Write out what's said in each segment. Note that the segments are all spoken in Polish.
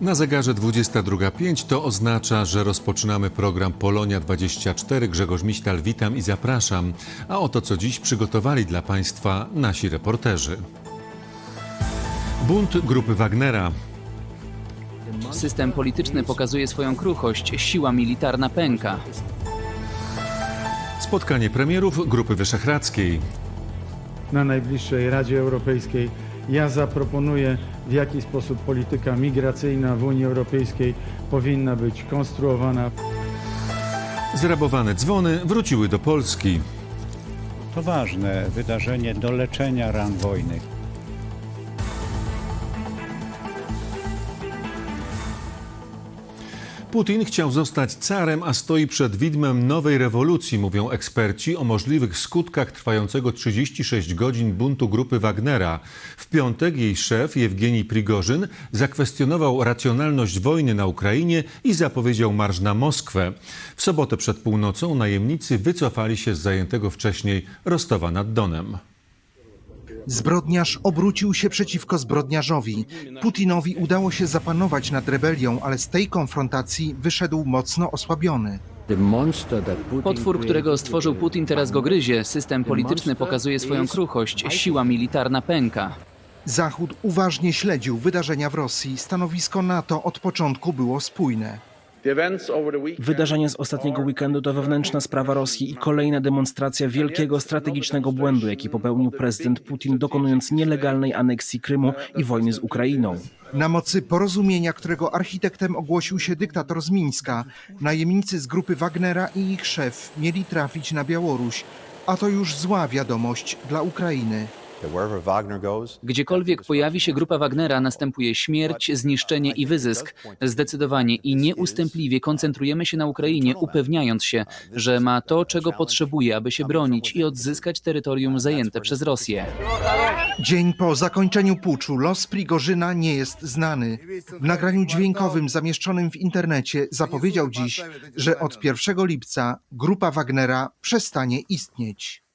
Na zegarze 22.05 to oznacza, że rozpoczynamy program Polonia 24. Grzegorz Miśtal, witam i zapraszam. A oto co dziś przygotowali dla Państwa nasi reporterzy. Bunt grupy Wagnera. System polityczny pokazuje swoją kruchość, siła militarna pęka. Spotkanie premierów Grupy Wyszehradzkiej. na najbliższej Radzie Europejskiej. Ja zaproponuję, w jaki sposób polityka migracyjna w Unii Europejskiej powinna być konstruowana. Zrabowane dzwony wróciły do Polski. To ważne wydarzenie do leczenia ran wojny. Putin chciał zostać carem, a stoi przed widmem nowej rewolucji, mówią eksperci o możliwych skutkach trwającego 36 godzin buntu grupy Wagnera. W piątek jej szef Jewgenij Prigorzyn zakwestionował racjonalność wojny na Ukrainie i zapowiedział marsz na Moskwę. W sobotę przed północą najemnicy wycofali się z zajętego wcześniej Rostowa nad Donem. Zbrodniarz obrócił się przeciwko zbrodniarzowi. Putinowi udało się zapanować nad rebelią, ale z tej konfrontacji wyszedł mocno osłabiony. Potwór, którego stworzył Putin, teraz go gryzie. System polityczny pokazuje swoją kruchość, siła militarna pęka. Zachód uważnie śledził wydarzenia w Rosji. Stanowisko NATO od początku było spójne. Wydarzenia z ostatniego weekendu to wewnętrzna sprawa Rosji i kolejna demonstracja wielkiego strategicznego błędu, jaki popełnił prezydent Putin, dokonując nielegalnej aneksji Krymu i wojny z Ukrainą. Na mocy porozumienia, którego architektem ogłosił się dyktator z Mińska, najemnicy z grupy Wagnera i ich szef mieli trafić na Białoruś. A to już zła wiadomość dla Ukrainy. Gdziekolwiek pojawi się grupa Wagnera, następuje śmierć, zniszczenie i wyzysk. Zdecydowanie i nieustępliwie koncentrujemy się na Ukrainie, upewniając się, że ma to, czego potrzebuje, aby się bronić i odzyskać terytorium zajęte przez Rosję. Dzień po zakończeniu puczu los Prigorzyna nie jest znany. W nagraniu dźwiękowym zamieszczonym w internecie zapowiedział dziś, że od 1 lipca grupa Wagnera przestanie istnieć.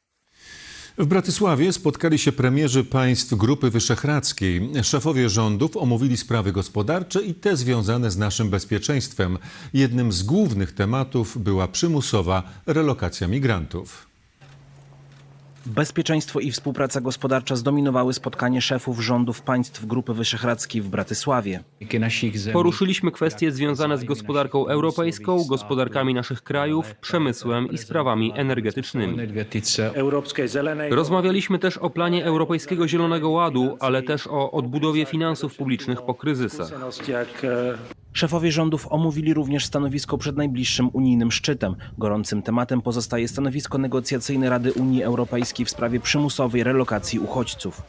W Bratysławie spotkali się premierzy państw Grupy Wyszehradzkiej. Szefowie rządów omówili sprawy gospodarcze i te związane z naszym bezpieczeństwem. Jednym z głównych tematów była przymusowa relokacja migrantów. Bezpieczeństwo i współpraca gospodarcza zdominowały spotkanie szefów rządów państw Grupy Wyszehradzkiej w Bratysławie. Poruszyliśmy kwestie związane z gospodarką europejską, gospodarkami naszych krajów, przemysłem i sprawami energetycznymi. Rozmawialiśmy też o planie Europejskiego Zielonego Ładu, ale też o odbudowie finansów publicznych po kryzysach. Szefowie rządów omówili również stanowisko przed najbliższym unijnym szczytem. Gorącym tematem pozostaje stanowisko negocjacyjne Rady Unii Europejskiej w sprawie przymusowej relokacji uchodźców.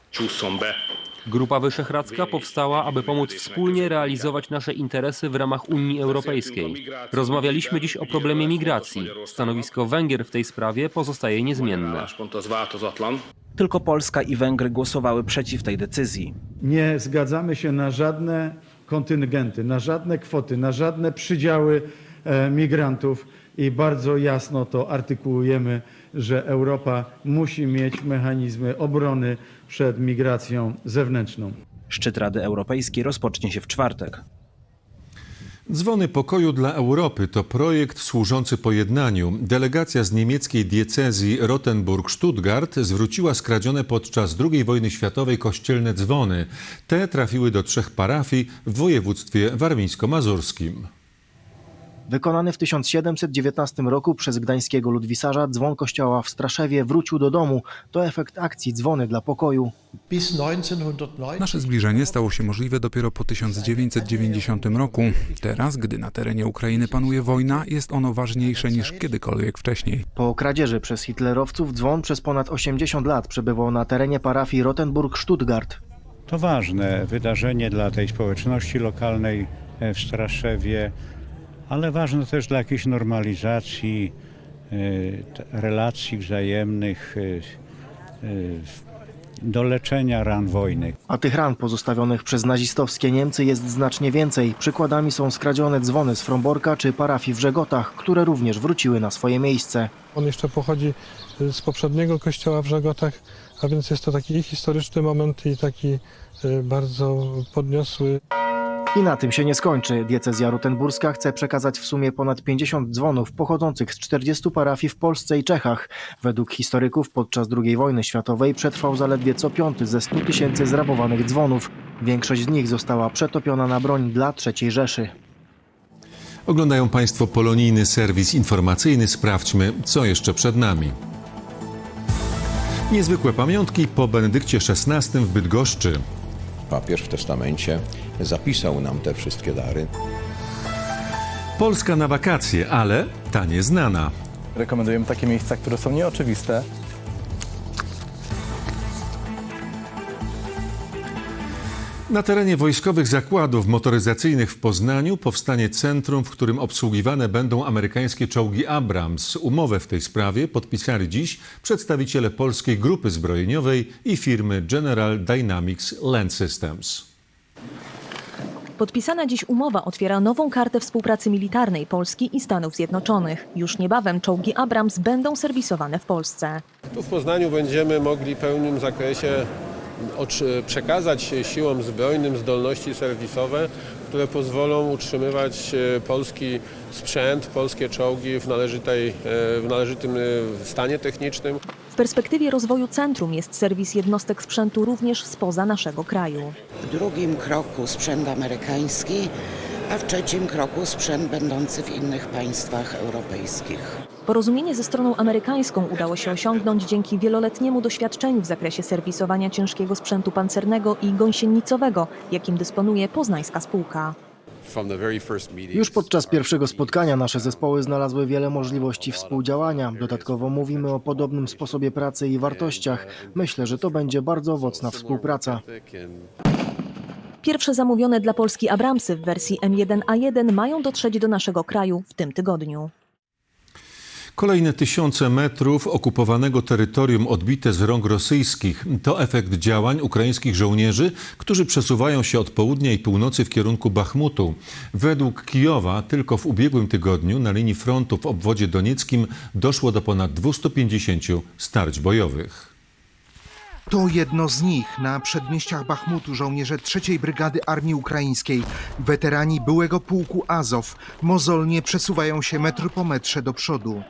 Grupa Wyszehradzka powstała, aby pomóc wspólnie realizować nasze interesy w ramach Unii Europejskiej. Rozmawialiśmy dziś o problemie migracji. Stanowisko Węgier w tej sprawie pozostaje niezmienne. Tylko Polska i Węgry głosowały przeciw tej decyzji. Nie zgadzamy się na żadne kontyngenty, na żadne kwoty, na żadne przydziały e, migrantów i bardzo jasno to artykułujemy, że Europa musi mieć mechanizmy obrony przed migracją zewnętrzną. Szczyt Rady Europejskiej rozpocznie się w czwartek. Dzwony pokoju dla Europy to projekt służący pojednaniu. Delegacja z niemieckiej diecezji Rottenburg-Stuttgart zwróciła skradzione podczas II wojny światowej kościelne dzwony. Te trafiły do trzech parafii w województwie warmińsko-mazurskim. Wykonany w 1719 roku przez gdańskiego ludwisarza dzwon kościoła w Straszewie wrócił do domu. To efekt akcji Dzwony dla pokoju. Nasze zbliżenie stało się możliwe dopiero po 1990 roku. Teraz, gdy na terenie Ukrainy panuje wojna, jest ono ważniejsze niż kiedykolwiek wcześniej. Po kradzieży przez hitlerowców dzwon przez ponad 80 lat przebywał na terenie parafii Rottenburg-Stuttgart. To ważne wydarzenie dla tej społeczności lokalnej w Straszewie, ale ważne też dla jakiejś normalizacji e, relacji wzajemnych, e, e, do leczenia ran wojny. A tych ran pozostawionych przez nazistowskie Niemcy jest znacznie więcej. Przykładami są skradzione dzwony z Fromborka czy parafii w Żegotach, które również wróciły na swoje miejsce. On jeszcze pochodzi z poprzedniego kościoła w Żegotach, a więc jest to taki historyczny moment i taki bardzo podniosły. I na tym się nie skończy. Diecezja rutenburska chce przekazać w sumie ponad 50 dzwonów pochodzących z 40 parafii w Polsce i Czechach. Według historyków podczas II wojny światowej przetrwał zaledwie co piąty ze 100 tysięcy zrabowanych dzwonów. Większość z nich została przetopiona na broń dla III Rzeszy. Oglądają Państwo polonijny serwis informacyjny. Sprawdźmy, co jeszcze przed nami. Niezwykłe pamiątki po Benedykcie XVI w Bydgoszczy. Papież w testamencie zapisał nam te wszystkie dary. Polska na wakacje, ale ta nieznana. Rekomendujemy takie miejsca, które są nieoczywiste. Na terenie wojskowych zakładów motoryzacyjnych w Poznaniu powstanie centrum, w którym obsługiwane będą amerykańskie czołgi Abrams. Umowę w tej sprawie podpisali dziś przedstawiciele polskiej grupy zbrojeniowej i firmy General Dynamics Land Systems. Podpisana dziś umowa otwiera nową kartę współpracy militarnej Polski i Stanów Zjednoczonych. Już niebawem czołgi Abrams będą serwisowane w Polsce. Tu w Poznaniu będziemy mogli w pełnym zakresie przekazać siłom zbrojnym zdolności serwisowe, które pozwolą utrzymywać e, polski sprzęt, polskie czołgi w, należytej, e, w należytym e, stanie technicznym. W perspektywie rozwoju centrum jest serwis jednostek sprzętu również spoza naszego kraju. W drugim kroku sprzęt amerykański, a w trzecim kroku sprzęt będący w innych państwach europejskich. Porozumienie ze stroną amerykańską udało się osiągnąć dzięki wieloletniemu doświadczeniu w zakresie serwisowania ciężkiego sprzętu pancernego i gąsienicowego, jakim dysponuje poznańska spółka. Już podczas pierwszego spotkania nasze zespoły znalazły wiele możliwości współdziałania. Dodatkowo mówimy o podobnym sposobie pracy i wartościach. Myślę, że to będzie bardzo owocna współpraca. Pierwsze zamówione dla Polski Abramsy w wersji M1A1 mają dotrzeć do naszego kraju w tym tygodniu. Kolejne tysiące metrów okupowanego terytorium odbite z rąk rosyjskich to efekt działań ukraińskich żołnierzy, którzy przesuwają się od południa i północy w kierunku Bachmutu. Według Kijowa tylko w ubiegłym tygodniu na linii frontu w obwodzie donieckim doszło do ponad 250 starć bojowych. To jedno z nich. Na przedmieściach Bachmutu żołnierze trzeciej Brygady Armii Ukraińskiej, weterani byłego pułku Azow, mozolnie przesuwają się metr po metrze do przodu.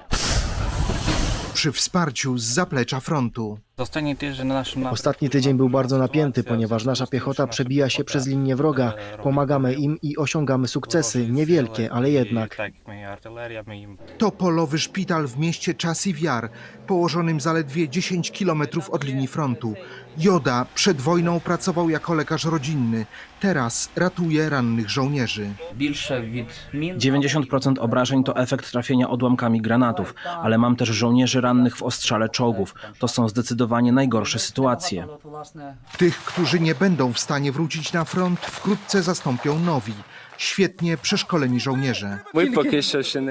Przy wsparciu z zaplecza frontu. Ostatni tydzień był bardzo napięty, ponieważ nasza piechota przebija się przez linię wroga. Pomagamy im i osiągamy sukcesy, niewielkie, ale jednak. To polowy szpital w mieście Czasiwiar, położonym zaledwie 10 kilometrów od linii frontu. Joda przed wojną pracował jako lekarz rodzinny. Teraz ratuje rannych żołnierzy. 90% obrażeń to efekt trafienia odłamkami granatów, ale mam też żołnierzy rannych w ostrzale czołgów. To są zdecydowanie najgorsze sytuacje. Tych, którzy nie będą w stanie wrócić na front, wkrótce zastąpią nowi, świetnie przeszkoleni żołnierze.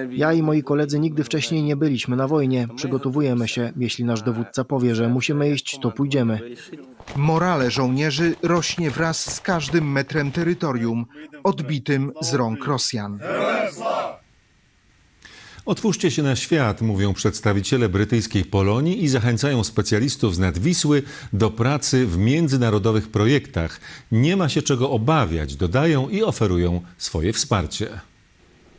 Ja i moi koledzy nigdy wcześniej nie byliśmy na wojnie. Przygotowujemy się. Jeśli nasz dowódca powie, że musimy iść, to pójdziemy. Morale żołnierzy rośnie wraz z każdym metrem terytorium odbitym z rąk Rosjan. Otwórzcie się na świat, mówią przedstawiciele brytyjskiej Polonii i zachęcają specjalistów z nad Wisły do pracy w międzynarodowych projektach. Nie ma się czego obawiać, dodają i oferują swoje wsparcie.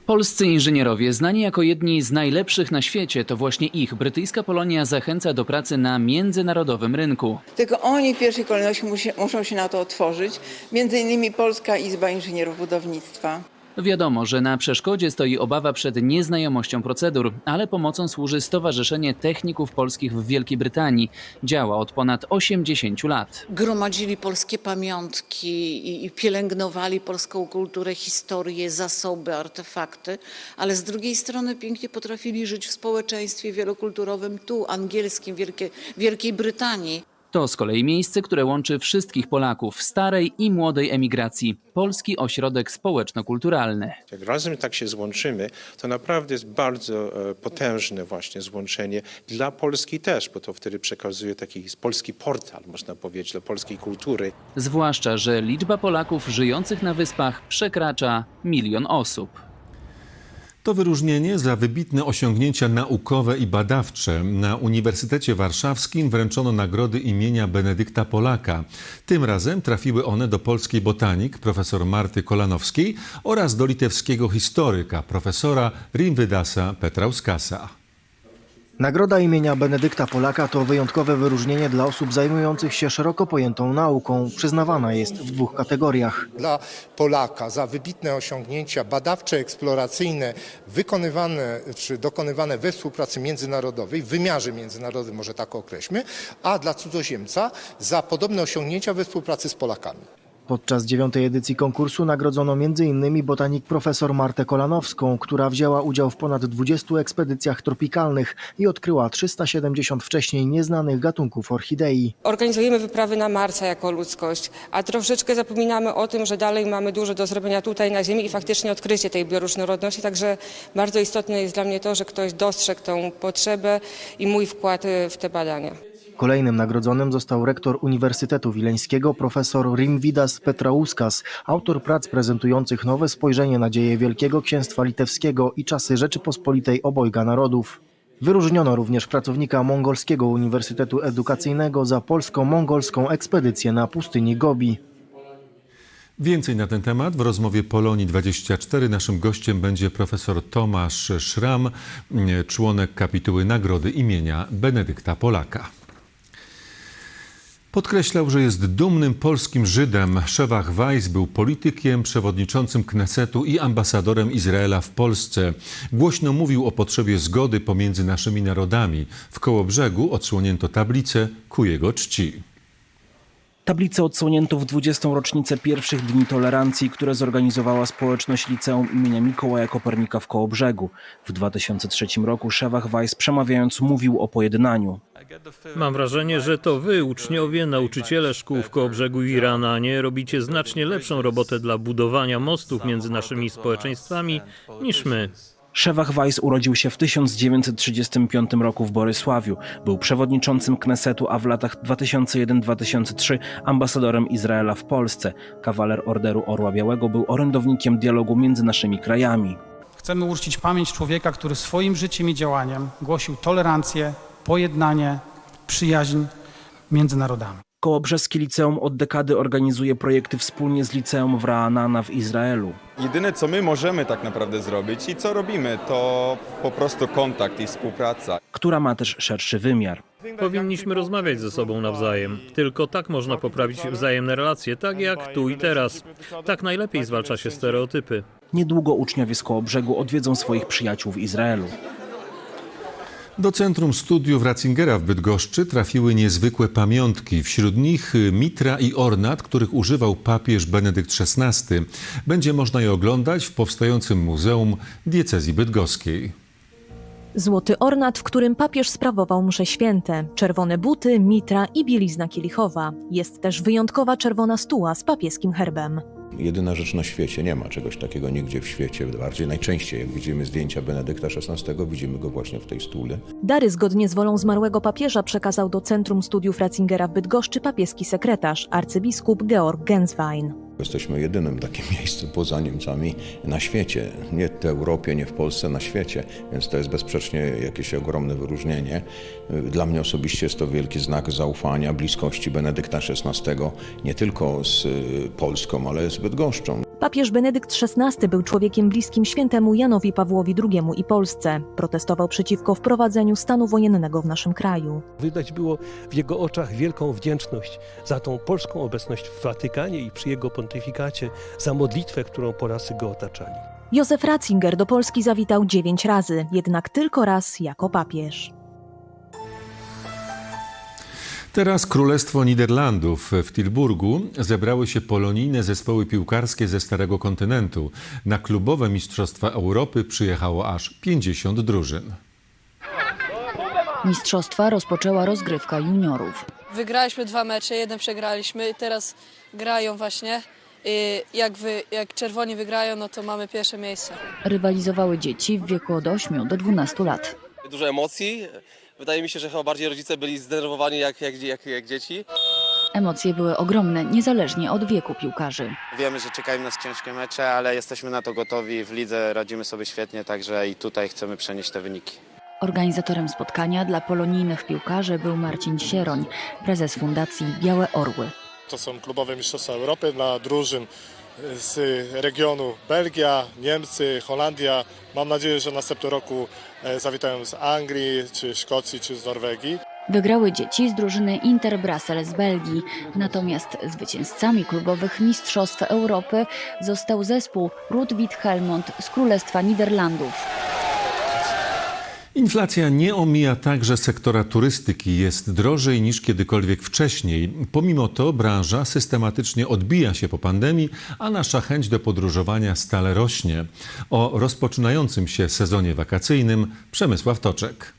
Polscy inżynierowie, znani jako jedni z najlepszych na świecie, to właśnie ich brytyjska Polonia zachęca do pracy na międzynarodowym rynku. Tylko oni w pierwszej kolejności musi, muszą się na to otworzyć, między innymi Polska Izba Inżynierów Budownictwa. Wiadomo, że na przeszkodzie stoi obawa przed nieznajomością procedur, ale pomocą służy Stowarzyszenie Techników Polskich w Wielkiej Brytanii. Działa od ponad 80 lat. gromadzili polskie pamiątki i- pielęgnowali polską kulturę, historię, zasoby, artefakty, ale z drugiej strony pięknie potrafili żyć w społeczeństwie wielokulturowym tu, angielskim, Wielkie, Wielkiej Brytanii. To z kolei miejsce, które łączy wszystkich Polaków starej i młodej emigracji. Polski Ośrodek Społeczno-Kulturalny. Jak razem tak się złączymy, to naprawdę jest bardzo e, potężne właśnie złączenie dla Polski też, bo to wtedy przekazuje taki polski portal, można powiedzieć, dla polskiej kultury. Zwłaszcza, że liczba Polaków żyjących na wyspach przekracza milion osób. To wyróżnienie za wybitne osiągnięcia naukowe i badawcze. Na Uniwersytecie Warszawskim wręczono nagrody imienia Benedykta Polaka. Tym razem trafiły one do polskiej botanik profesor Marty Kolanowskiej oraz do litewskiego historyka profesora Rimwydasa Petrauskasa. Nagroda imienia Benedykta Polaka to wyjątkowe wyróżnienie dla osób zajmujących się szeroko pojętą nauką. Przyznawana jest w dwóch kategoriach. Dla Polaka za wybitne osiągnięcia badawcze, eksploracyjne, wykonywane czy dokonywane we współpracy międzynarodowej, w wymiarze międzynarodowym może tak określmy, a dla cudzoziemca za podobne osiągnięcia we współpracy z Polakami. Podczas dziewiątej edycji konkursu nagrodzono m.in. botanik profesor Martę Kolanowską, która wzięła udział w ponad 20 ekspedycjach tropikalnych i odkryła 370 wcześniej nieznanych gatunków orchidei. Organizujemy wyprawy na Marsa jako ludzkość, a troszeczkę zapominamy o tym, że dalej mamy dużo do zrobienia tutaj na Ziemi i faktycznie odkrycie tej bioróżnorodności. Także bardzo istotne jest dla mnie to, że ktoś dostrzegł tą potrzebę i mój wkład y, w te badania. Kolejnym nagrodzonym został rektor Uniwersytetu Wileńskiego profesor Rimvidas Petrauskas, autor prac prezentujących nowe spojrzenie na dzieje Wielkiego Księstwa Litewskiego i czasy Rzeczypospolitej Obojga Narodów. Wyróżniono również pracownika Mongolskiego Uniwersytetu Edukacyjnego za polsko-mongolską ekspedycję na pustyni Gobi. Więcej na ten temat w rozmowie Polonii 24 naszym gościem będzie profesor Tomasz Szram, członek kapituły Nagrody imienia Benedykta Polaka. Podkreślał, że jest dumnym polskim Żydem. Szewach Weiss był politykiem, przewodniczącym Knesetu i ambasadorem Izraela w Polsce. Głośno mówił o potrzebie zgody pomiędzy naszymi narodami. W Kołobrzegu odsłonięto tablicę ku jego czci. Tablicę odsłonięto w 20. rocznicę pierwszych Dni Tolerancji, które zorganizowała społeczność liceum imienia Mikołaja Kopernika w Kołobrzegu. W 2003 roku Szewach Weiss przemawiając mówił o pojednaniu. Mam wrażenie, że to wy, uczniowie, nauczyciele szkół w Kołobrzegu i Iranie, robicie znacznie lepszą robotę dla budowania mostów między naszymi społeczeństwami niż my. Szewach Weiss urodził się w 1935 roku w Borysławiu. Był przewodniczącym Knesetu, a w latach 2001-2003 ambasadorem Izraela w Polsce. Kawaler Orderu Orła Białego był orędownikiem dialogu między naszymi krajami. Chcemy uczcić pamięć człowieka, który swoim życiem i działaniem głosił tolerancję, pojednanie, przyjaźń między narodami. Kołobrzeskie Liceum od dekady organizuje projekty wspólnie z Liceum w Ra'anana w Izraelu. Jedyne, co my możemy tak naprawdę zrobić i co robimy, to po prostu kontakt i współpraca. która ma też szerszy wymiar. Powinniśmy rozmawiać ze sobą nawzajem. Tylko tak można poprawić wzajemne relacje, tak jak tu i teraz. Tak najlepiej zwalcza się stereotypy. Niedługo uczniowie z Kołobrzegu odwiedzą swoich przyjaciół w Izraelu. Do Centrum Studiów Ratzingera w Bydgoszczy trafiły niezwykłe pamiątki. Wśród nich mitra i ornat, których używał papież Benedykt XVI. Będzie można je oglądać w powstającym Muzeum Diecezji Bydgoskiej. Złoty ornat, w którym papież sprawował msze święte, czerwone buty, mitra i bielizna kielichowa. Jest też wyjątkowa czerwona stuła z papieskim herbem. Jedyna rzecz na świecie, nie ma czegoś takiego nigdzie w świecie. Bardziej najczęściej, jak widzimy zdjęcia Benedykta XVI, widzimy go właśnie w tej stule. Dary zgodnie z wolą zmarłego papieża przekazał do Centrum Studiów Ratzingera w Bydgoszczy papieski sekretarz, arcybiskup Georg Genswein. Jesteśmy jedynym takim miejscem poza Niemcami na świecie. Nie w Europie, nie w Polsce, na świecie. Więc to jest bezsprzecznie jakieś ogromne wyróżnienie. Dla mnie osobiście jest to wielki znak zaufania, bliskości Benedykta XVI, nie tylko z y, Polską, ale z Bydgoszczą. Papież Benedykt XVI był człowiekiem bliskim świętemu Janowi Pawłowi II i Polsce. Protestował przeciwko wprowadzeniu stanu wojennego w naszym kraju. Widać było w jego oczach wielką wdzięczność za tą polską obecność w Watykanie i przy jego pontyfikacie, za modlitwę, którą Polacy go otaczali. Józef Ratzinger do Polski zawitał dziewięć razy, jednak tylko raz jako papież. Teraz Królestwo Niderlandów. W Tilburgu zebrały się polonijne zespoły piłkarskie ze Starego Kontynentu. Na klubowe Mistrzostwa Europy przyjechało aż 50 drużyn. Mistrzostwa rozpoczęła rozgrywka juniorów. Wygraliśmy dwa mecze, jeden przegraliśmy i teraz grają właśnie. I jak, wy, jak czerwoni wygrają, no to mamy pierwsze miejsce. Rywalizowały dzieci w wieku od 8 do 12 lat. Dużo emocji. Wydaje mi się, że chyba bardziej rodzice byli zdenerwowani jak, jak, jak, jak dzieci. Emocje były ogromne, niezależnie od wieku piłkarzy. Wiemy, że czekają nas ciężkie mecze, ale jesteśmy na to gotowi. W lidze radzimy sobie świetnie, także i tutaj chcemy przenieść te wyniki. Organizatorem spotkania dla polonijnych piłkarzy był Marcin Sieroń, prezes Fundacji Białe Orły. To są klubowe mistrzostwa Europy dla drużyn z regionu Belgia, Niemcy, Holandia. Mam nadzieję, że następnym roku e, zawitają z Anglii, czy Szkocji, czy z Norwegii. Wygrały dzieci z drużyny Inter Brassel z Belgii, natomiast zwycięzcami klubowych Mistrzostw Europy został zespół Rudwit Helmond z Królestwa Niderlandów. Inflacja nie omija także sektora turystyki. Jest drożej niż kiedykolwiek wcześniej. Pomimo to branża systematycznie odbija się po pandemii, a nasza chęć do podróżowania stale rośnie. O rozpoczynającym się sezonie wakacyjnym Przemysław Toczek.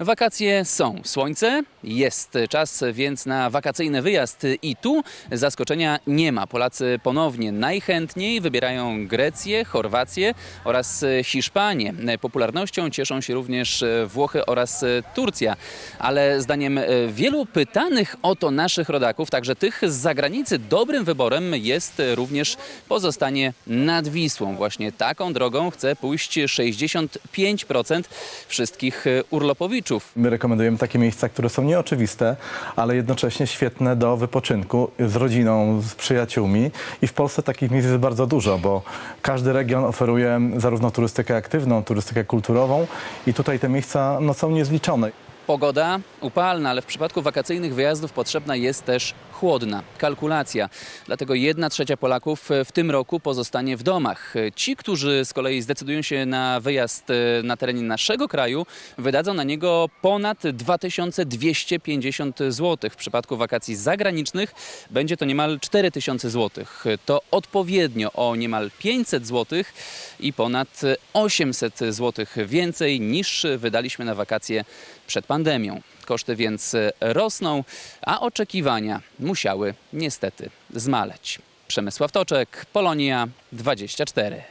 Wakacje są, słońce jest, czas więc na wakacyjny wyjazd i tu zaskoczenia nie ma. Polacy ponownie najchętniej wybierają Grecję, Chorwację oraz Hiszpanię. Popularnością cieszą się również Włochy oraz Turcja, ale zdaniem wielu pytanych o to naszych rodaków, także tych z zagranicy, dobrym wyborem jest również pozostanie nad Wisłą. Właśnie taką drogą chce pójść 65% wszystkich urlopowiczów. My rekomendujemy takie miejsca, które są nieoczywiste, ale jednocześnie świetne do wypoczynku z rodziną, z przyjaciółmi. I w Polsce takich miejsc jest bardzo dużo, bo każdy region oferuje zarówno turystykę aktywną, turystykę kulturową i tutaj te miejsca no, są niezliczone. Pogoda upalna, ale w przypadku wakacyjnych wyjazdów potrzebna jest też chłodna kalkulacja. Dlatego jedna trzecia Polaków w tym roku pozostanie w domach. Ci, którzy z kolei zdecydują się na wyjazd e, na terenie naszego kraju, wydadzą na niego ponad 2250 zł. W przypadku wakacji zagranicznych będzie to niemal 4000 zł. To odpowiednio o niemal 500 zł i ponad 800 zł więcej niż wydaliśmy na wakacje przed pandemią. Koszty więc rosną, a oczekiwania musiały niestety zmaleć. Przemysław Toczek, Polonia 24.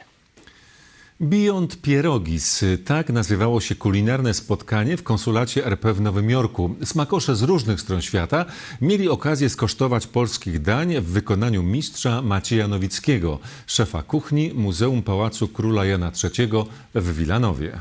Beyond Pierogis, tak nazywało się kulinarne spotkanie w konsulacie RP w Nowym Jorku. Smakosze z różnych stron świata mieli okazję skosztować polskich dań w wykonaniu mistrza Macieja Nowickiego, szefa kuchni Muzeum Pałacu Króla Jana III w Wilanowie.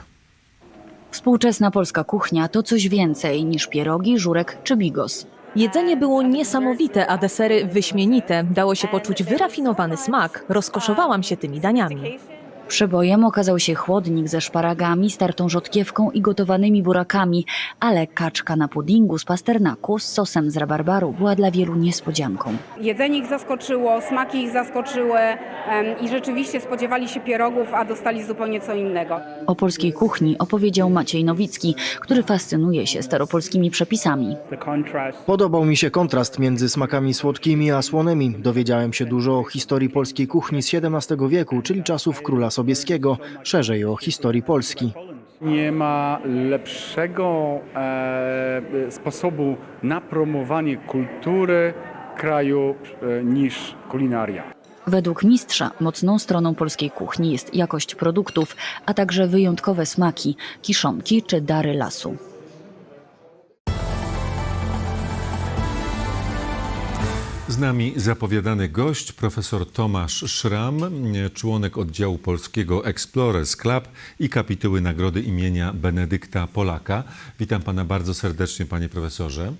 Współczesna polska kuchnia to coś więcej niż pierogi, żurek czy bigos. Jedzenie było niesamowite, a desery wyśmienite. Dało się poczuć wyrafinowany smak. Rozkoszowałam się tymi daniami. Przebojem okazał się chłodnik ze szparagami, startą rzodkiewką i gotowanymi burakami, ale kaczka na puddingu z pasternaku z sosem z rabarbaru była dla wielu niespodzianką. Jedzenie ich zaskoczyło, smaki ich zaskoczyły i rzeczywiście spodziewali się pierogów, a dostali zupełnie co innego. O polskiej kuchni opowiedział Maciej Nowicki, który fascynuje się staropolskimi przepisami. Podobał mi się kontrast między smakami słodkimi a słonymi. Dowiedziałem się dużo o historii polskiej kuchni z XVII wieku, czyli czasów króla Sobieskiego, szerzej o historii Polski. Nie ma lepszego e, sposobu na promowanie kultury kraju e, niż kulinaria. Według mistrza mocną stroną polskiej kuchni jest jakość produktów, a także wyjątkowe smaki, kiszonki czy dary lasu. Z nami zapowiadany gość, profesor Tomasz Szram, członek oddziału polskiego Explorers Club i kapituły nagrody imienia Benedykta Polaka. Witam pana bardzo serdecznie, panie profesorze.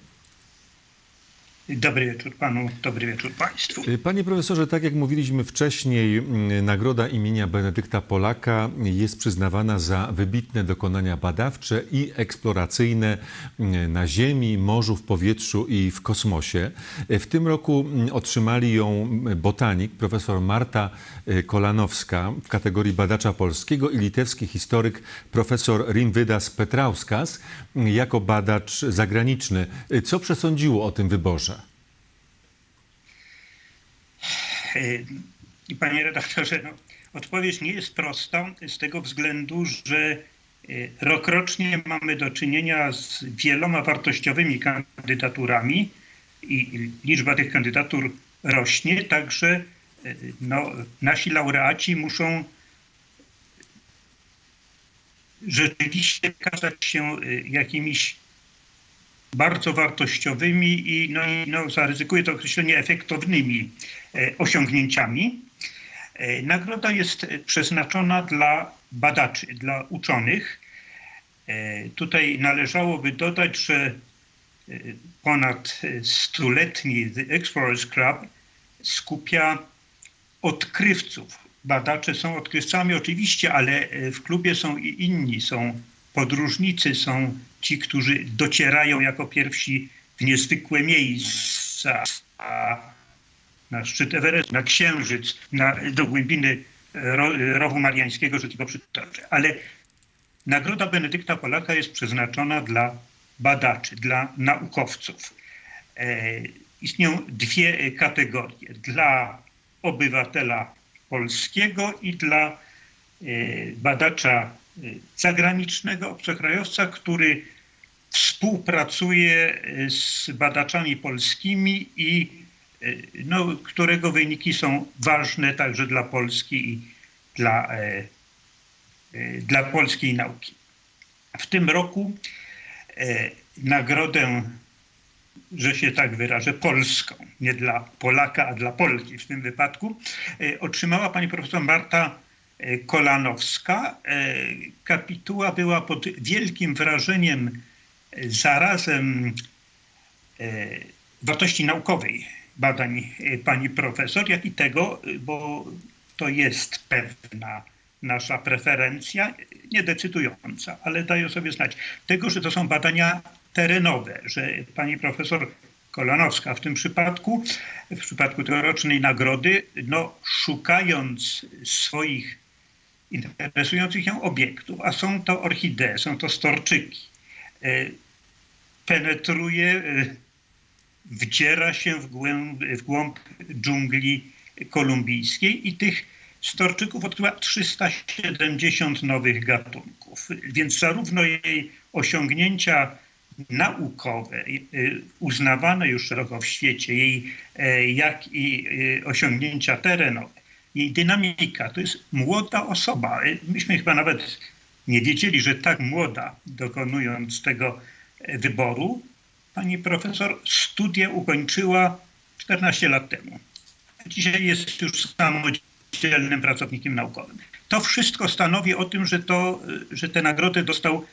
Dobry wieczór panu, dobry wieczór państwu. Panie profesorze, tak jak mówiliśmy wcześniej, nagroda imienia Benedykta Polaka jest przyznawana za wybitne dokonania badawcze i eksploracyjne na Ziemi, morzu, w powietrzu i w kosmosie. W tym roku otrzymali ją botanik profesor Marta Kolanowska w kategorii badacza polskiego i litewski historyk profesor Rimvydas Petrauskas jako badacz zagraniczny. Co przesądziło o tym wyborze? Panie redaktorze, no, odpowiedź nie jest prosta z tego względu, że rokrocznie mamy do czynienia z wieloma wartościowymi kandydaturami i liczba tych kandydatur rośnie, także no, nasi laureaci muszą rzeczywiście wykazać się jakimiś bardzo wartościowymi i, no, no, zaryzykuję to określenie, efektownymi e, osiągnięciami. E, Nagroda jest przeznaczona dla badaczy, dla uczonych. E, Tutaj należałoby dodać, że ponad stuletni The Explorers Club skupia odkrywców. Badacze są odkrywcami oczywiście, ale w klubie są i inni, są podróżnicy, są ci, którzy docierają jako pierwsi w niezwykłe miejsca, na szczyt Everest, na Księżyc, na, do głębiny ro, rowu mariańskiego, że tylko przytoczę. Ale Nagroda Benedykta Polaka jest przeznaczona dla badaczy, dla naukowców. E, istnieją dwie kategorie. Dla obywatela polskiego i dla e, badacza e, zagranicznego, obcokrajowca, który współpracuje e, z badaczami polskimi i e, no, którego wyniki są ważne także dla Polski i dla, e, dla polskiej nauki. W tym roku nagrodę, że się tak wyrażę, polską, nie dla Polaka, a dla Polki w tym wypadku, otrzymała pani profesor Marta Kolanowska. Kapituła była pod wielkim wrażeniem zarazem e, wartości naukowej badań e, pani profesor, jak i tego, bo to jest pewna nasza preferencja, niedecydująca, ale daje sobie znać tego, że to są badania terenowe, że pani profesor Kolanowska w tym przypadku, w przypadku tegorocznej nagrody, no, szukając swoich interesujących ją obiektów, a są to orchidee, są to storczyki, e, penetruje, e, wdziera się w głęb, w głąb dżungli kolumbijskiej i tych storczyków odkryła 370 nowych gatunków. Więc zarówno jej osiągnięcia naukowe, y, uznawane już szeroko w świecie, jej, e, jak i y, osiągnięcia terenowe, jej dynamika, to jest młoda osoba. Y, Myśmy chyba nawet nie wiedzieli, że tak młoda, dokonując tego e, wyboru, pani profesor studia ukończyła 14 lat temu. Dzisiaj jest już samodzielnym pracownikiem naukowym. To wszystko stanowi o tym, że, to, że tę nagrodę dostał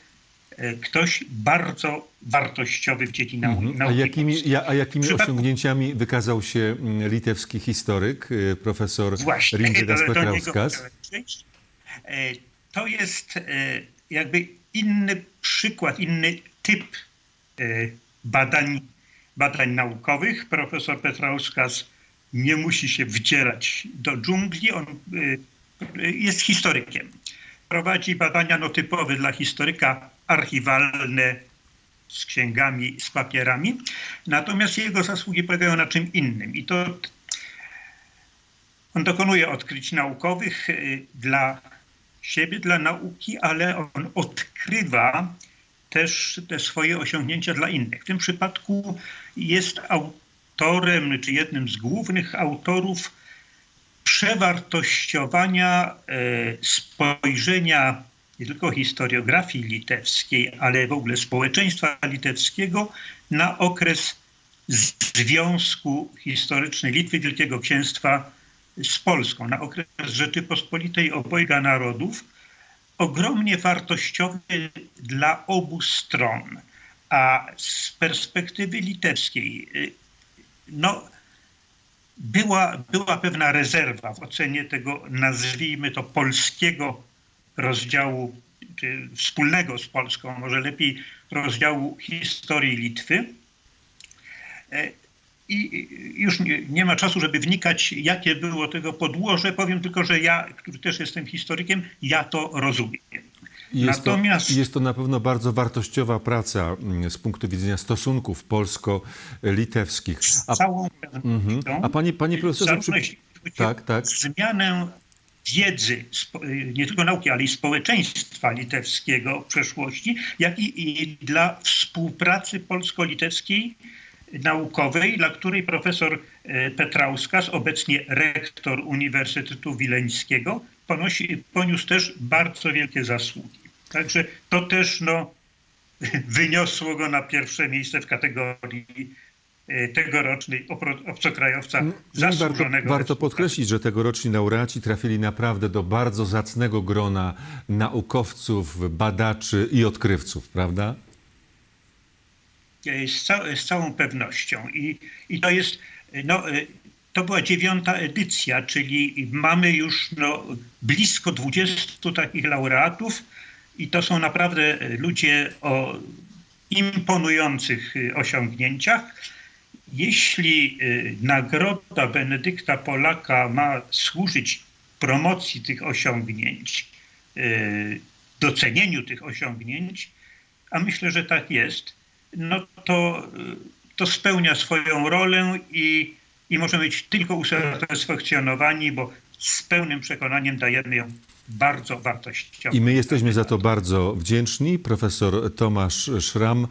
e, ktoś bardzo wartościowy w dziedzinie Mhm. A nauki. jakimi, ja- a jakimi Przypadku- osiągnięciami wykazał się mm, litewski historyk, y, profesor niego Petrauskas? E, To jest e, jakby inny przykład, inny typ e, badań, badań naukowych. Profesor Petrauskas nie musi się wdzierać do dżungli, on e, jest historykiem. Prowadzi badania no, typowe dla historyka, archiwalne, z księgami, z papierami. Natomiast jego zasługi polegają na czym innym. I to on dokonuje odkryć naukowych y, dla siebie, dla nauki, ale on odkrywa też te swoje osiągnięcia dla innych. W tym przypadku jest autorem, czy jednym z głównych autorów przewartościowania e, spojrzenia nie tylko historiografii litewskiej, ale w ogóle społeczeństwa litewskiego na okres związku historycznej Litwy Wielkiego Księstwa z Polską, na okres Rzeczypospolitej obojga narodów, ogromnie wartościowy dla obu stron. A z perspektywy litewskiej, y, no, była, była pewna rezerwa w ocenie tego, nazwijmy to, polskiego rozdziału, czy wspólnego z Polską, może lepiej rozdziału historii Litwy. I już nie, nie ma czasu, żeby wnikać, jakie było tego podłoże. Powiem tylko, że ja, który też jestem historykiem, ja to rozumiem. Jest, Natomiast- to, jest to na pewno bardzo wartościowa praca mm, z punktu widzenia stosunków polsko-litewskich. A, Całą mhm. A panie, panie profesorze... Przy... Tak, tak. zmianę wiedzy, nie tylko nauki, ale i społeczeństwa litewskiego w przeszłości, jak i, i dla współpracy polsko-litewskiej naukowej, dla której profesor e, Petrauskas, obecnie rektor Uniwersytetu Wileńskiego, ponosi, poniósł też bardzo wielkie zasługi. Także to też no, wyniosło go na pierwsze miejsce w kategorii e, tegorocznej opro- obcokrajowca i warto, zasłużonego. warto podkreślić, że tegoroczni laureaci trafili naprawdę do bardzo zacnego grona naukowców, badaczy i odkrywców, prawda? Z, ca- z całą pewnością. I, i to jest, no, e, to była dziewiąta edycja, czyli mamy już no, blisko 20 takich laureatów i to są naprawdę ludzie o imponujących e, osiągnięciach. Jeśli e, nagroda Benedykta Polaka ma służyć promocji tych osiągnięć, docenieniu tych osiągnięć, a myślę, że tak jest, no to, to spełnia swoją rolę i, i możemy być tylko usatysfakcjonowani, bo z pełnym przekonaniem dajemy ją bardzo wartościową. I my jesteśmy za to bardzo wdzięczni. Profesor Tomasz Szram,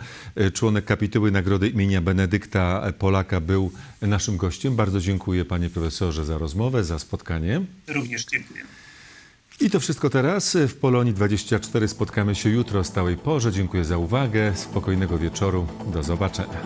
członek kapituły Nagrody imienia Benedykta Polaka, był naszym gościem. Bardzo dziękuję panie profesorze za rozmowę, za spotkanie. Również dziękuję. I to wszystko teraz. W Polonii 24 spotkamy się jutro o stałej porze. Dziękuję za uwagę. Spokojnego wieczoru. Do zobaczenia.